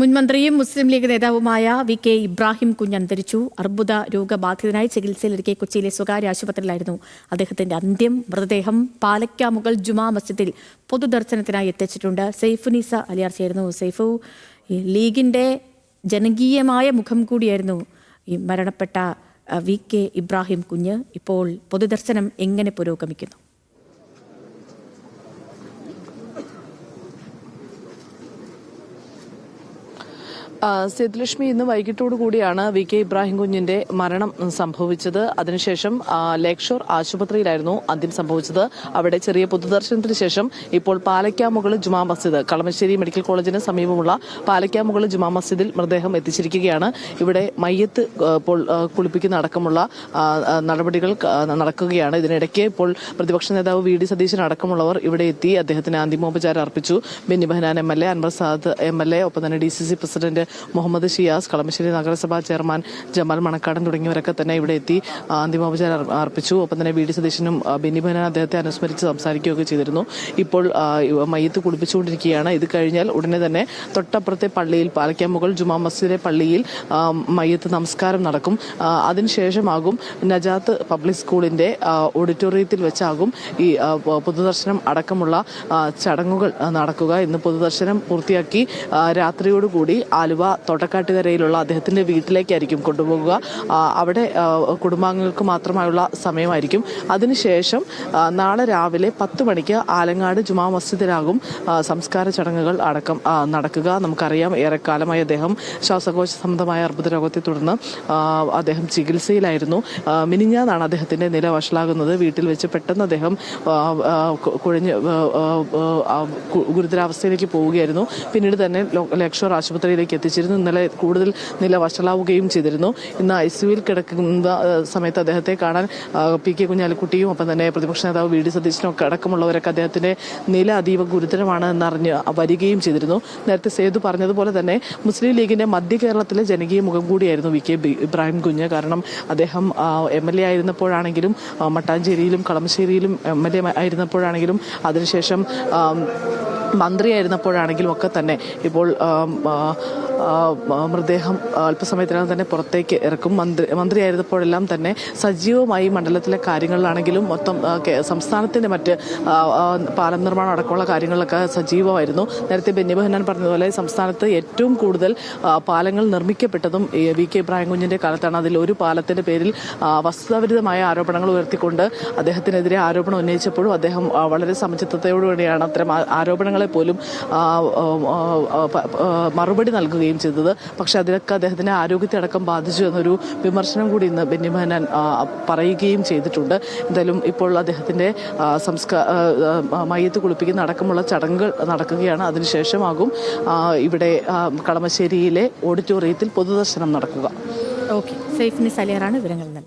മുൻമന്ത്രിയും മുസ്ലിം ലീഗ് നേതാവുമായ V K Ibrahim Kunju അന്തരിച്ചു. അർബുദ രോഗബാധിതനായി ചികിത്സയിലിരിക്കെ കൊച്ചിയിലെ സ്വകാര്യ ആശുപത്രിയിലായിരുന്നു അദ്ദേഹത്തിന്റെ അന്ത്യം. മൃതദേഹം പാലക്കാമുകൾ ജുമാ മസ്ജിദിൽ പൊതുദർശനത്തിനായി എത്തിച്ചിട്ടുണ്ട്. സെയ്ഫുനീസ അലിയാർ ചേരുന്നു സെയ്ഫു ലീഗിന്റെ ജനകീയമായ മുഖം കൂടിയായിരുന്നു ഈ മരണപ്പെട്ട വി കെ ഇബ്രാഹിം കുഞ്ഞ്. ഇപ്പോൾ പൊതുദർശനം എങ്ങനെ പുരോഗമിക്കുന്നു? സേതുലക്ഷ്മി ഇന്ന് വൈകിട്ടോടു കൂടിയാണ് വി കെ ഇബ്രാഹിം കുഞ്ഞിന്റെ മരണം സംഭവിച്ചത്. അതിനുശേഷം ലേക്ഷോർ ആശുപത്രിയിലായിരുന്നു അന്ത്യം സംഭവിച്ചത്. അവിടെ ചെറിയ പൊതുദർശനത്തിന് ശേഷം ഇപ്പോൾ പാലക്കാമുകൾ ജുമാ മസ്ജിദ് കളമശ്ശേരി മെഡിക്കൽ കോളേജിന് സമീപമുള്ള പാലക്കാമുകൾ ജുമാ മസ്ജിദിൽ മൃതദേഹം എത്തിച്ചിരിക്കുകയാണ്. ഇവിടെ മയ്യത്ത് ഇപ്പോൾ കുളിപ്പിക്കുന്ന അടക്കമുള്ള നടപടികൾ നടക്കുകയാണ്. ഇതിനിടയ്ക്ക് ഇപ്പോൾ പ്രതിപക്ഷ നേതാവ് വി ഡി സതീശൻ അടക്കമുള്ളവർ ഇവിടെ എത്തി അദ്ദേഹത്തിന് അന്തിമോപചാരം അർപ്പിച്ചു. Benny Behanan M L A Anwar Sadath M L A ഒപ്പം തന്നെ D C C president Muhammad Shiyas Kalamassery നഗരസഭാ ചെയർമാൻ ജമാൽ മണക്കാടൻ തുടങ്ങിയവരൊക്കെ തന്നെ ഇവിടെ എത്തി അന്തിമോപചാരം അർപ്പിച്ചു. ഒപ്പം തന്നെ വി ഡി സതീശനും ആ, ബെന്നി അദ്ദേഹത്തെ അനുസ്മരിച്ച് സംസാരിക്കുകയൊക്കെ ചെയ്തിരുന്നു. ഇപ്പോൾ മയ്യത്ത് കുളിപ്പിച്ചുകൊണ്ടിരിക്കുകയാണ്. ഇത് കഴിഞ്ഞാൽ ഉടനെ തന്നെ തൊട്ടപ്പുറത്തെ പള്ളിയിൽ പാലക്കാമുകൾ ജുമാ മസ്ജിദിലെ പള്ളിയിൽ മയ്യത്ത് നമസ്കാരം നടക്കും. അതിനുശേഷമാകും നജാത്ത് പബ്ലിക് സ്കൂളിന്റെ ഓഡിറ്റോറിയത്തിൽ വെച്ചാകും ഈ പൊതുദർശനം അടക്കമുള്ള ചടങ്ങുകൾ നടക്കുക. ഇന്ന് പൊതുദർശനം പൂർത്തിയാക്കി രാത്രിയോടുകൂടി ആലുവ തോട്ടക്കാട്ടുകരയിലുള്ള അദ്ദേഹത്തിന്റെ വീട്ടിലേക്കായിരിക്കും കൊണ്ടുപോകുക അവിടെ കുടുംബാംഗങ്ങൾക്ക് മാത്രമായുള്ള സമയമായിരിക്കും. അതിനുശേഷം നാളെ രാവിലെ പത്ത് മണിക്ക് ആലങ്ങാട് ജുമാ മസ്ജിദിലാകും സംസ്കാര ചടങ്ങുകൾ അടക്കം നടക്കുക. നമുക്കറിയാം ഏറെക്കാലമായി അദ്ദേഹം ശ്വാസകോശ സംബന്ധമായ അർബുദ രോഗത്തെ തുടർന്ന് അദ്ദേഹം ചികിത്സയിലായിരുന്നു. മിനിഞ്ഞാന്നാണ് അദ്ദേഹത്തിന്റെ നില വഷളാകുന്നത്. വീട്ടിൽ വെച്ച് പെട്ടെന്ന് അദ്ദേഹം കുഴഞ്ഞ് ഗുരുതരാവസ്ഥയിലേക്ക് പോവുകയായിരുന്നു. പിന്നീട് തന്നെ ലക്ഷോർ ആശുപത്രിയിലേക്ക് ആശുപത്രിയിലേക്ക് എത്തിച്ചിരുന്നു ഇന്നലെ കൂടുതൽ നില വഷളാവുകയും ചെയ്തിരുന്നു. ഇന്ന് ഐ സിയുവിൽ കിടക്കുന്ന സമയത്ത് അദ്ദേഹത്തെ കാണാൻ പി കെ കുഞ്ഞാലിക്കുട്ടിയും ഒപ്പം തന്നെ പ്രതിപക്ഷ നേതാവ് വി ഡി സതീശനും ഒക്കെ അടക്കമുള്ളവരൊക്കെ അദ്ദേഹത്തിന്റെ നില അതീവ ഗുരുതരമാണ് എന്നറിഞ്ഞ് വരികയും ചെയ്തിരുന്നു. നേരത്തെ സേതു പറഞ്ഞതുപോലെ തന്നെ മുസ്ലിം ലീഗിന്റെ മധ്യ കേരളത്തിലെ ജനകീയ മുഖം കൂടിയായിരുന്നു വി കെ ഇബ്രാഹിം കുഞ്ഞ്. കാരണം അദ്ദേഹം എം എൽ എ ആയിരുന്നപ്പോഴാണെങ്കിലും മട്ടാഞ്ചേരിയിലും കളമശ്ശേരിയിലും എം എൽ എ ആയിരുന്നപ്പോഴാണെങ്കിലും അതിനുശേഷം മന്ത്രിയായിരുന്നപ്പോഴാണെങ്കിലും ഒക്കെ തന്നെ ഇപ്പോൾ മൃതദേഹം അല്പസമയത്തിനകം തന്നെ പുറത്തേക്ക് ഇറക്കും. മന്ത്രി മന്ത്രിയായിരുന്നപ്പോഴെല്ലാം തന്നെ സജീവമായി മണ്ഡലത്തിലെ കാര്യങ്ങളിലാണെങ്കിലും മൊത്തം സംസ്ഥാനത്തിന്റെ മറ്റ് പാലം നിർമ്മാണം അടക്കമുള്ള കാര്യങ്ങളിലൊക്കെ സജീവമായിരുന്നു. നേരത്തെ ബെന്നി ബെഹനാൻ പറഞ്ഞതുപോലെ സംസ്ഥാനത്ത് ഏറ്റവും കൂടുതൽ പാലങ്ങൾ നിർമ്മിക്കപ്പെട്ടതും വി കെ ഇബ്രാഹിം കുഞ്ഞിന്റെ കാലത്താണ്. അതിൽ ഒരു പാലത്തിന്റെ പേരിൽ വസ്തുതാവിരുദ്ധമായ ആരോപണങ്ങൾ ഉയർത്തിക്കൊണ്ട് അദ്ദേഹത്തിനെതിരെ ആരോപണം ഉന്നയിച്ചപ്പോഴും അദ്ദേഹം വളരെ സമചിത്തതയോടുകൂടിയാണ് അത്തരം ആ- ആരോപണങ്ങളെ പോലും മറുപടി നൽകുകയും ചെയ്തത്. പക്ഷെ അതിലൊക്കെ അദ്ദേഹത്തിന്റെ ആരോഗ്യത്തെ അടക്കം ബാധിച്ചു എന്നൊരു വിമർശനം കൂടി ഇന്ന് ബെന്നി പറയുകയും ചെയ്തിട്ടുണ്ട്. എന്തായാലും ഇപ്പോൾ അദ്ദേഹത്തിന്റെ ആ, സംസ്കാര മയ്യത്ത് കുളിപ്പിക്കുന്ന അടക്കമുള്ള ചടങ്ങുകൾ നടക്കുകയാണ്. അതിനുശേഷമാകും ഇവിടെ കളമശ്ശേരിയിലെ ഓഡിറ്റോറിയത്തിൽ പൊതുദർശനം നടക്കുക. ഓക്കെ. സൈഫിനി സലിയറാണ് വിവരങ്ങൾ നൽകിയത്.